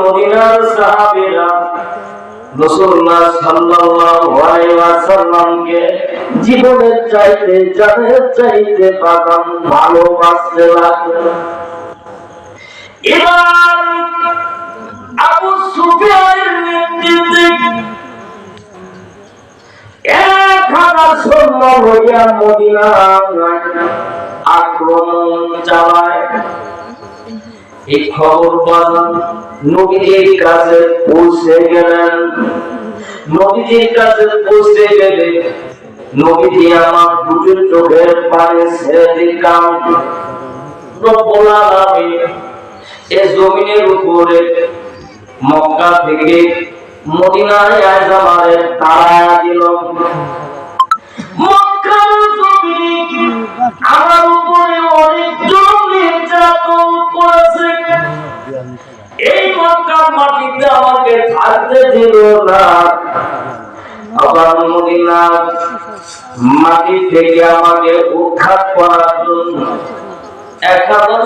মদিনার সাহাবীরা রাসূলুল্লাহ সাল্লাল্লাহু আলাইহি ওয়াসাল্লামকে জীবনের চাইতে, জানের চাইতে ভালোবাসতে লাগল এবার আবু সুফিয়ানের এক হাজার সৈন্য হইয়া মদিনা আক্রমণ চালায়। এই খবর নবীজির কাছে পৌঁছে গেলেন। কাছে পৌঁছে গেলে আমার দুটো চোখের পানি এ জমিনের উপরে মক্কা থেকে মদিনায় আজ আমাদের তারা আমাকে থাকতে দিল না। আবার মদিনা মাটি থেকে আমাকে উৎখাত করার জন্য এক হাজার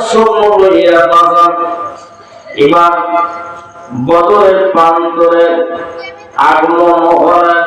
বাজার। এবার বদরের প্রান্তরে আগমন করেন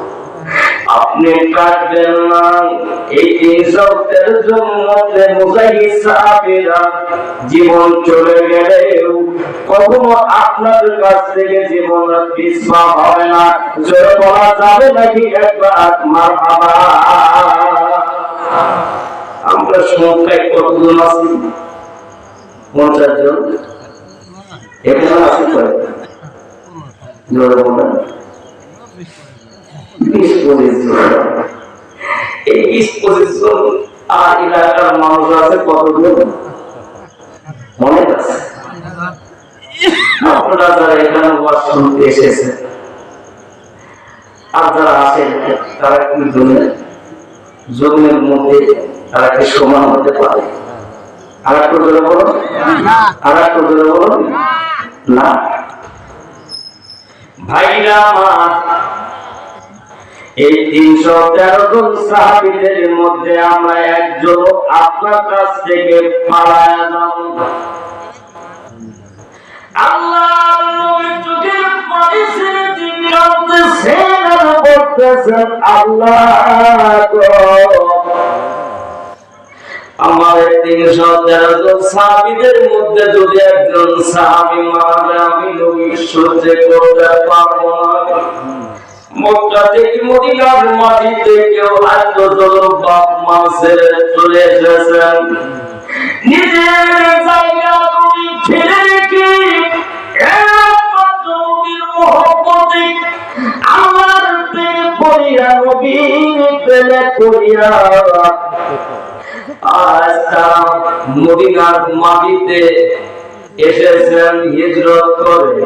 আপনি কাটবেন না। এই ইনসাফের জন্য মুজাহিদ সাহাবীরা জীবন চলে গেলেও কখনো আপনার কাছ থেকে জীবন পিছপা হবে না। জোরে বলা যাবে নাকি একবার মারহাবা আমরা সংখ্যায় কতজন আছি? পঞ্চাশ জন? এখানে আছি জোরে বলেন বিশ এই আর এলাকার মানুষ আছে কতজন অনেক আছে আপনারা যারা এখানে ওয়াজ শুনতে এসেছে আর যারা আসেন তারা কি জন্য জমির মধ্যে তারা কি সমান হতে পারে আর একটু জোরে বলো আর একটু জোরে বলো না। ভাইরা আমার এই তিনশো তেরো জন সাহাবিদের মধ্যে আমরা একজন আপনার কাছ থেকে পালায় যাব। আল্লাহ আমার তিনশো তেরো জন সাহাবিদের মধ্যে যদি একজন সাহাবি মারা আমি নবী সহ্য করতে পারব না। মক্কা থেকে মদিনার মাটিতে কেউ বাপ মা ছেড়ে চলে এসেছেন। নিজের জায়গা তুমি ছেড়ে রেখে মাটিতে এসেছেন হিজরত করে।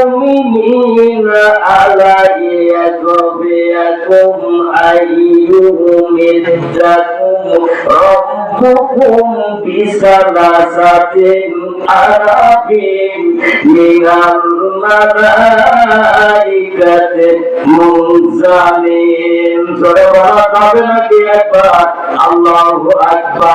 المؤمنين على يكفيكم أيهم ادتكم ربكم بثلاثة ألاف من الملائكة منزلين سورة الله أكبر الله أكبر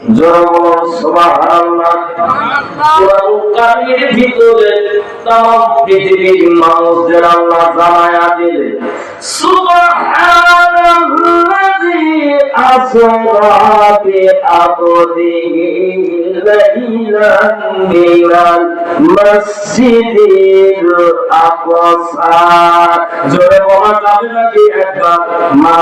জোর সুবহানাল্লাহ কারীমের ভিতরে তাম পৃথিবীর মানুষদের আল্লাহ জানায়া দিলেন সুবহানাল্লাযী আসরা বিআবদিহি লাইলান মিনাল মসজিদিল বলা মা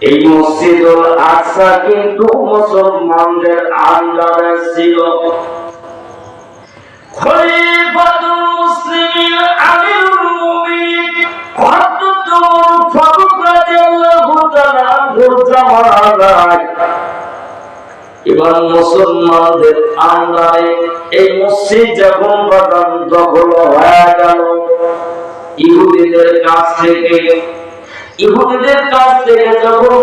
এই মসজিদুল আকসা কিন্তু মুসলমানদের আন্ডারে ছিল। খলিফাতুল মুসলিমিন আমিরুল মুমিনিন ফারুক রাদিয়াল্লাহু তাআলা এবার মুসলমানদের আন্ডারে এই মসজিদ যখন বাগান দখল হয়ে গেল। ইহুদিদের কাছ থেকে ইহুদিদের কাছ থেকে যখন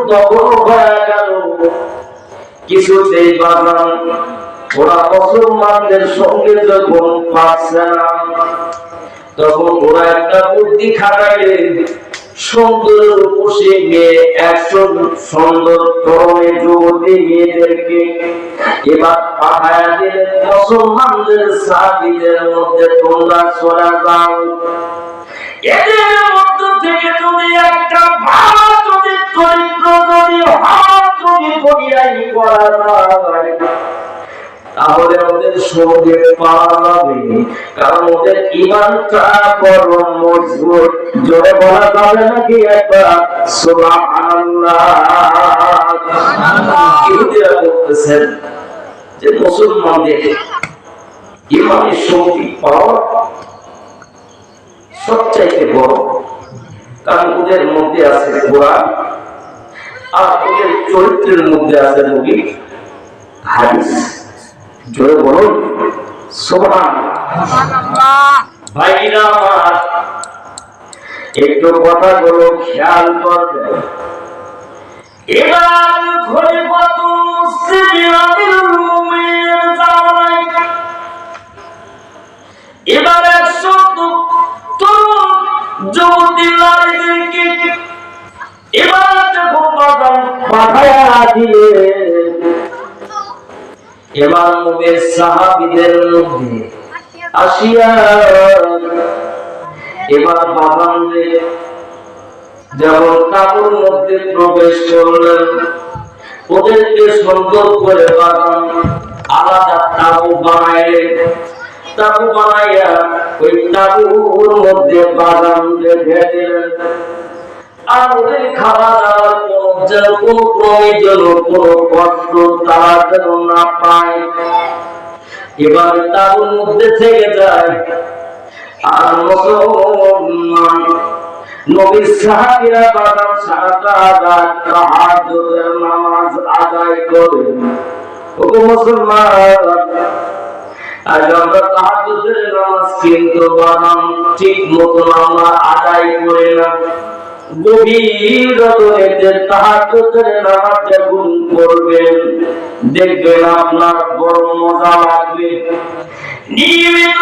গেল বাগান ওরা মুসলমানদের সঙ্গে যখন না, তখন ওরা একটা বুদ্ধি সুন্দর মেয়ে একশো সুন্দর তরুণী যুবতী মেয়েদেরকে এবার পাঠায় দিলেন মুসলমানদের সাহাবিদের মধ্যে তোমরা চলে যাও। এদের মধ্য থেকে যদি একটা ভালো যদি চরিত্র যদি হাত যদি করিয়াই করা যায় তাহলে ওদের সঙ্গে পাওয়া কারণ ওদের ইমানটা বড় মজবুত। জোরে বলা যাবে নাকি একবার? ইহুদিরা বলতেছেন যে মুসলমানদের ইমানের শক্তি পাওয়া সবচাইতে বড়, কারণ ওদের মধ্যে আছে কোরআন, আর ওদের চরিত্রের মধ্যে আছে নবী, হাদিস। জোরে বলুন সোহান ভাইরা আমার, একটু কথাগুলো খেয়াল করবে এবার জামানায় এবার তরুণ যুবতী নারীদেরকে এবার সাহাবীদের মধ্যে আসিয়া এবার কাপড় মধ্যে প্রবেশ করলেন, ওদেরকে সুন্দর করে বাগান, আলাদা তাবু বানাইলেন। তাবু বানাইয়া ওই তাবুর মধ্যে বাগান রেখে দিলেন এবার তাবুর মধ্যে থেকে যায়। আর নবীর সারাটা নামাজ আদায় করে মুসলমান আজ আমরা তাহাজ্জুদের নামাজ কিন্তু বাদাম ঠিক মতন আমরা আদায় করে না। গভীর রজনীতে তাহাজ্জুদের নামাজ যখন করবেন দেখবেন আপনার বড় মজা লাগবে। নিয়মিত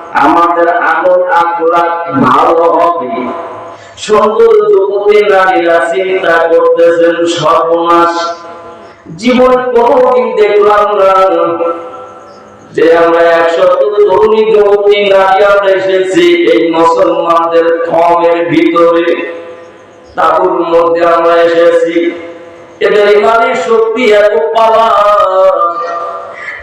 আমাদের আমল আখলাক ভালো হবে। সুন্দর যুবতী নারীরা চিন্তা করতেছেন সর্বনাশ। জীবন কোনদিন দেখলাম না। যে আমরা একশো তরুণী যুবতী নারী আমরা এসেছি এই মুসলমানদের কমের ভিতরে। তাবুর মধ্যে আমরা এসেছি। এদের ইমানের শক্তি এত পাওয়া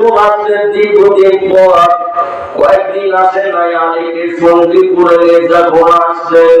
বেগম আসলেন দীর্ঘদিন পর। কয়েকদিন আসেন নাই আলীকে সঙ্গী করে যখন আসলেন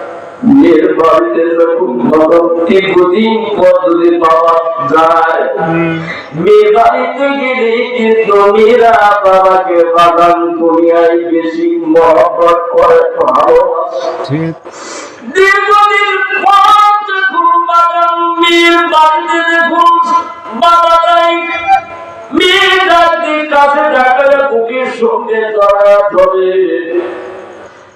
মেয়ের যখন দীর্ঘদিন পাওয়া যায় মেয়ে বাড়িতে গেলে কিন্তু মেয়েরা বাবাকে বাগান দুনিয়ায় বেশি মহব্বত করে ভালোবাসে। দীর্ঘদিন পর যখন বাগান মেয়ের বাড়িতে দেখুন বাবা নাই মেয়ের কাছে ডাকালে বুকের সঙ্গে জড়া ধরে।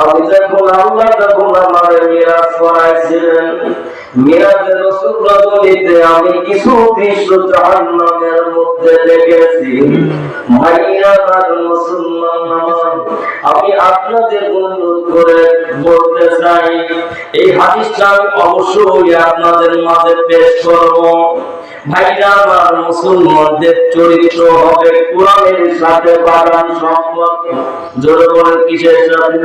আমি যখন আল্লাহ যখন আমার মিরাজ করাইছিলেন মিরাজে রাসূল আমি কিছু দৃশ্য জাহান্নামের মধ্যে দেখেছি। আমি আপনাদের অনুরোধ করে বলতে চাই, এই হাদিসটা আমি অবশ্যই আপনাদের মাঝে পেশ করব। ভাইরা আমার মুসলমানদের চরিত্র হবে কোরআনের সাথে বাগান সম্পর্ক। জোরে বলেন কিসের সাথে?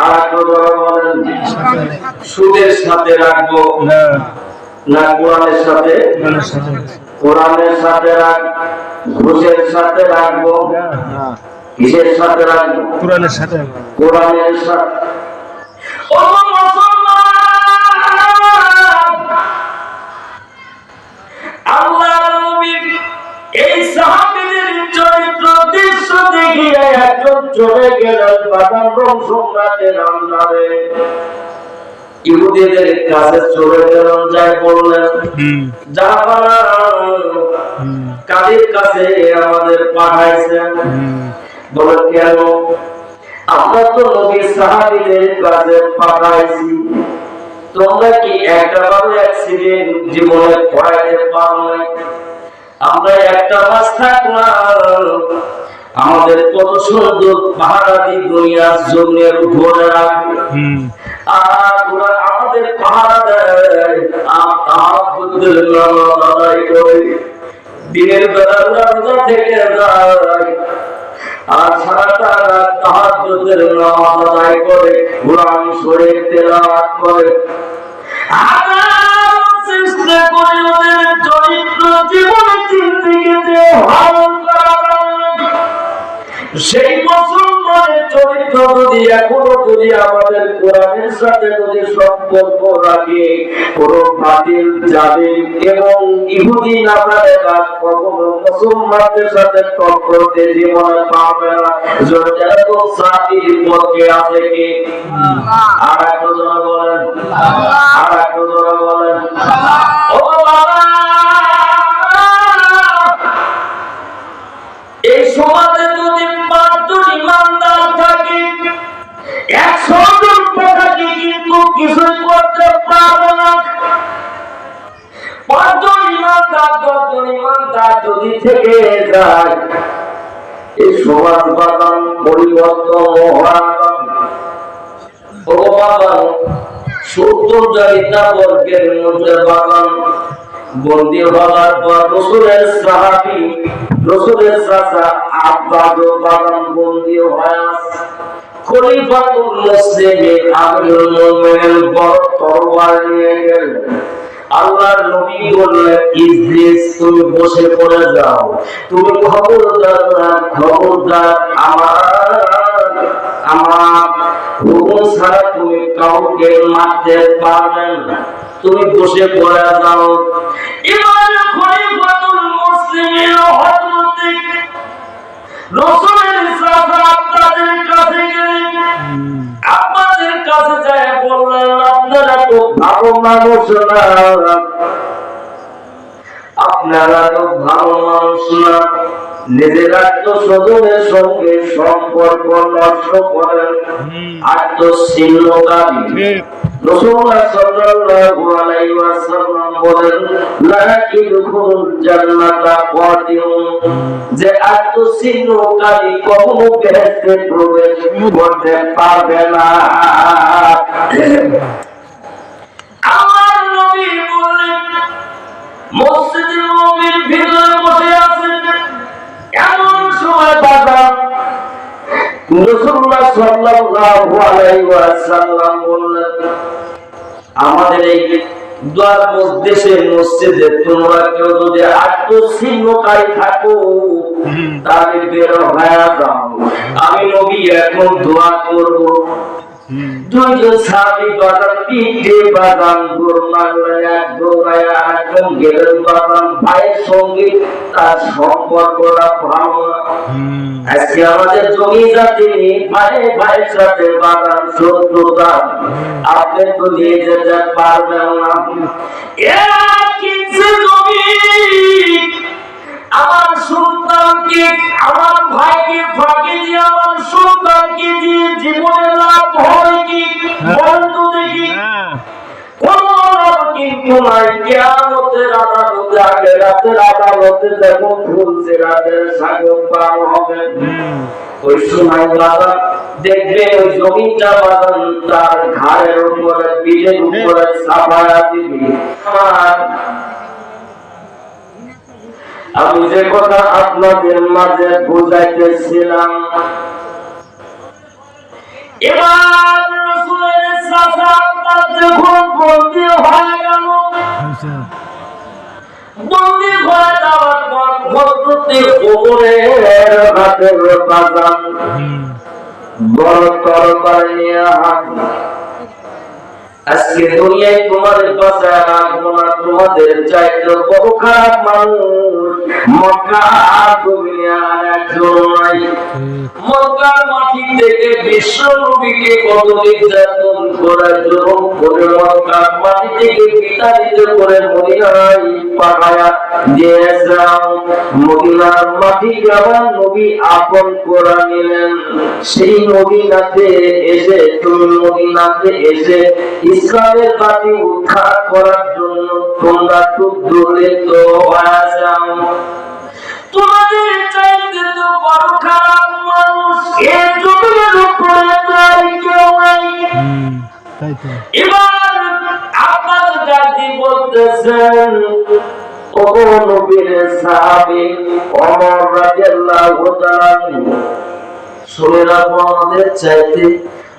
আর একটু জোরে বলেন। সুদের সাথে রাখব না না কোরআনের সাথে? কোরআনের সাথে রাখ ঘুষের সাথে রাখব? কিসের সাথে রাখব? কোরআনের সাথে কোরআনের সাথে। এই সাহাবীদের চরিত্র দৃশ্য দেখিয়ে একজন চলে গেলেন বাদাম সম্রাটের আন্দারে ইহুদিদের কাছে চলে গেলেন যাই বললেন হুম। কাদের কাছে আমাদের পাঠাইছেন? বলে কেন? আমরা তো নবী সাহাবীদের কাছে পাঠাইছি। তোমরা কি একটা বারো অ্যাক্সিডেন্ট জীবনে পড়াইতে পারো? আমরা একটা মাস থাকলাম। আমাদের কত সুন্দর পাহাড়াদি দুনিয়া জমির উপরে রাখবে আর ওরা আমাদের পাহারা দেয়। আর করে। দিনের বেলা রোজা থেকে যায়। আর সারাটা রাত তাহাজ্জুদের নামাজ আদায় করে কোরআন শরীফ তেলাওয়াত করে। আমার চেষ্টা করে ওদের চরিত্র জীবন জিন্দিগিতে ভালো করা সেই মুসলমানের চরিত্র যদি এখনও যদি আমাদের কোরআনের সাথে যদি সম্পর্ক রাখে কোন বাতিল যাবে এবং ইহুদি নাসারেরা কখনো মুসলমানদের সাথে টক্করতে জীবনে পাবে না এত সাথীর পক্ষে আছে কি? আর একটু জোরে বলেন আর একটু যদি থেকে যায়। এই সমাজ বাগান পরিবর্তন মহারাগান সত্তর জারিতা বর্গের মধ্যে বাগান বন্দী হওয়ার পর রসুলের সাহাবি, রসুলের চাচা আব্বাদ বাগান বন্দী হয়ে। খলিফাতুল মুসলিমিন আমিরুল মুমিনিন বড় তরবার নিয়ে গেলেন। আল্লাহর নবী বললেন ইদ্রিস তুমি বসে পড়ে যাও। তুমি খবরদার খবরদার আমার আমার হুকুম ছাড়া তুমি কাউকে মারতে পারবে না। তুমি বসে পড়ে যাও। এবার খলিফাতুল মুসলিমিন রাসূলের কাছে গেলেন আপনাদের কাছে যায় বললেন আপনারা তো ভালো মানুষ না। আপনারা তো ভালো মানুষ না। নিজের আত্মস্বজনের সঙ্গে সম্পর্ক নষ্ট করেন। আত্মশীলতাবি ঠিক। রাসূলুল্লাহ সাল্লাল্লাহু আলাইহি ওয়াসাল্লাম বলেন লা ইদখুলুল জান্নাতা কাদিউন যে আত্মশীলকারী কখনো বেহেশতে প্রবেশ করতে পারবে না। মসজিদের ভিতরে বসে আছেন এমন সময় আমাদের এই দ্বার দেশের মসজিদে তোমরা কেউ যদি আত্মশীলকারী থাকো, তাহলে বের হয়ে যাও। আমি নবী, এখন দোয়া করব। দুইজন সাহাবী দৌড়ায় একজন গেলেন বাগান ভাইয়ের সঙ্গে তার সম্পর্কটা ভালো আজকে আমাদের জমি জাতি ভাই ভাইয়ের সাথে বাগান শত্রুতা। আপনি তো নিয়ে যেতে পারবেন না। ইঞ্চি জমি। আমার সন্তানকে আমার ভাইকে ফাঁকি দিয়ে, আমার সন্তানকে দিয়ে জীবনে লাভ হয় কি? বলেন তো দেখি ওই সময় বাবা দেখবে জমিটা বাগান তার ঘাড়ের উপরে, পিঠের উপরে সাফায়া দিবি। আমি যে কথা আপনাদের মাঝে বুঝাইতেছিলাম এবার রসুলের চাচা আপনার যখন বন্দি হয়ে গেল হয়েছে হয়ে যাওয়ার পর ভদ্রতে ওমরের হাতের বাজান বড় তরবারি নিয়ে হাত আজকে দুনিয়ায় তোমার বাঁচায় রাখব না তোমাদের চাইতে বড় খারাপ মানুষ। মক্কা একজন নাই। মক্কার মাটি থেকে বিশ্ব নবীকে কত নির্যাতন করে জুলুম করে মক্কার মাটি থেকে বিতাড়িত করে মদিনায় পাঠায়া দিয়েছিলাম। মদিনার মাটি আবার নবী আপন করে নিলেন। সেই মদিনাতে এসে, তুমি মদিনাতে এসে ইসলামের বাতি উদ্ধার করার জন্য তোমরা খুব দূরিত হয়ে যাও। তোমাদের চাইতে তো বড় খারাপ মানুষ এ জমির উপরে কেউ নাই। তো। এবার আপনার দাদি বলতেছেন ও নবীর সাহাবী ওমর রাদিয়াল্লাহু তাআলা শুনে রাখো আমাদের চাইতে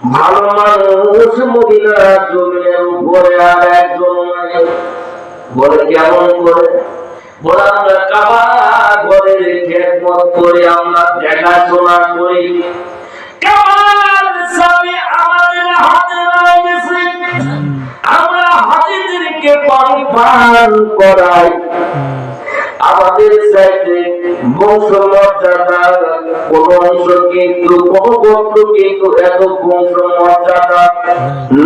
ভালো মানুষ মদিনা জমিনের উপরে আর একজন বলে কেমন করে? বলে আমরা কাবা খেদমত করে আমরা দেখাশোনা করি। কাবার চাবি আমাদের হাতে রয়ে গেছে হুম। আমরা হাতিদেরকে পানি পান করাই আমাদের চাইতে বংশ কোন অংশ কিন্তু কোন গোত্র কিন্তু এত বংশ মর্যাদা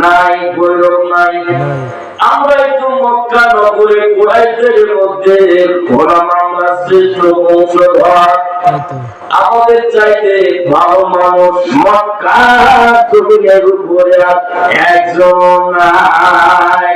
নাই গৌরব নাই। আমরা একটু মক্কা নগরে কুরাইশের মধ্যে আমরা শ্রেষ্ঠ বংশধর। আমাদের চাইতে ভালো মানুষ মক্কা জমিনের উপরে একজন নাই।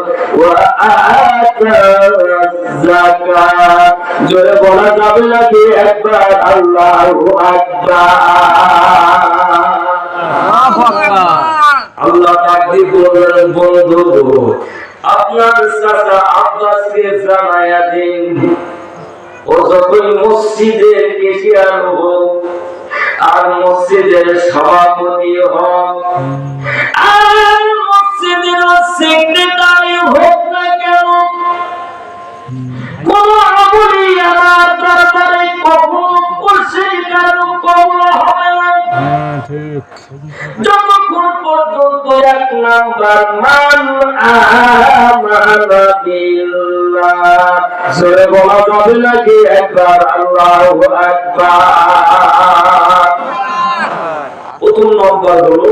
জোরে বলা যাবে নাকি একবার আল্লাহ আল্লাহ তাকবীর বললেন বন্ধু আপনার চাচা আব্বাসকে জানায়া দিন। ও যতই মসজিদের কেশিয়ার হোক, আর মসজিদের সভাপতি হোক, আর মসজিদের সেক্রেটারি হোক না কেন কোন আমলি আমার দরবারে কখনো করছে কেন কখনো হবে না। হ্যাঁ যতক্ষণ পর্যন্ত এক নাম্বার মান আমানা বিল্লাহ। বলা যাবে নাকি? একবার আল্লাহু আকবার। প্রথম নম্বর হলো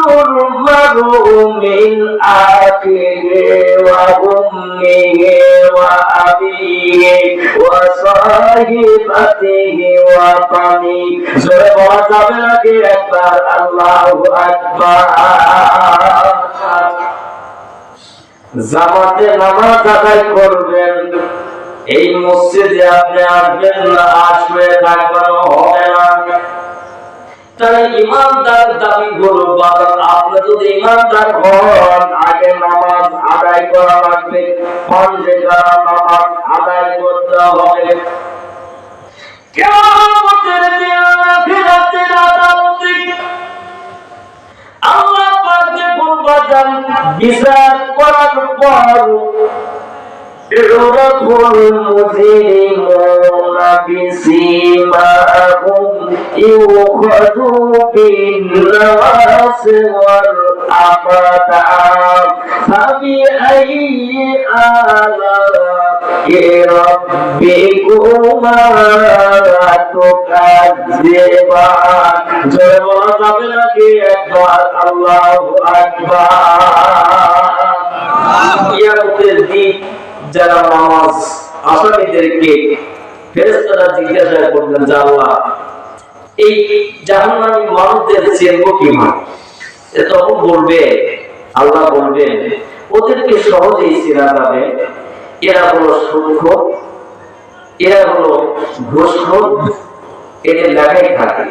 ইয়াফিরু المرء من أخيه وأمه وأبيه وصاحبته وبنيه জোরে বলা যাবে নাকি একবার আল্লাহু আকবার জামাতে নামাজ আদায় করবেন এই মসজিদে আপনি আসবেন না আসবে থাকবেন হবে না তারা ইমানদার দাবি করব আপনি যদি ইমানদার হন, আগে নামাজ আদায় করা লাগবে। ফন্ডে যারা নামাজ আদায় করতে হবে কেমতের দেওয়া আদালতে আল্লাহ পাকে পূর্বাদান বিচার করার পর রোদ ফুল মুজিমুন بسيماهم يؤخذ بالنواصي والأقدام فبأي آلاء ربكما تكذبان জয় বলা যাবে নাকি একবার আল্লাহু আকবার কিয়ামতের দিন যারা নামাজ আসামিদেরকে ফেরেশতারা জিজ্ঞাসা করবেন যে আল্লাহ, এই জাহান্নামী মানুষদের চেনব কীভাবে? তখন বলবে, আল্লাহ বলবেন, ওদেরকে সহজেই চেনা যাবে। এরা হলো সূক্ষ্ম, এরা হলো ঘোষখোর এদের লেখাই থাকে।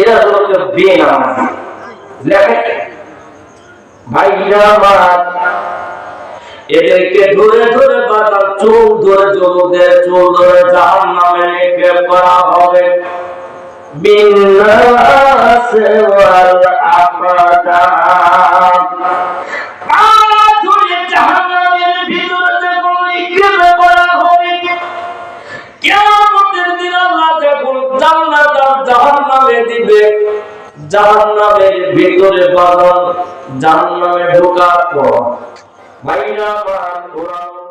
এরা হলো বেনামাজি লেখাই ভাইরা আমার এদেরকে ধরে ধরে বাতার চুল ধরে যুবকদের চুল ধরে জাহান নামে নিক্ষেপ করা হবে। বিন্নাস ওয়াল আকাদাম পা ধরে জাহান্নামের ভিতরে যখন নিক্ষেপ করা হবে, কিয়ামতের দিন আল্লাহ যখন জান্নাত আর জাহান্নামে দিবে, জাহান্নামের ভিতরে বাগান জাহান্নামে ঢোকার পর ভাইরা আমার কোরআন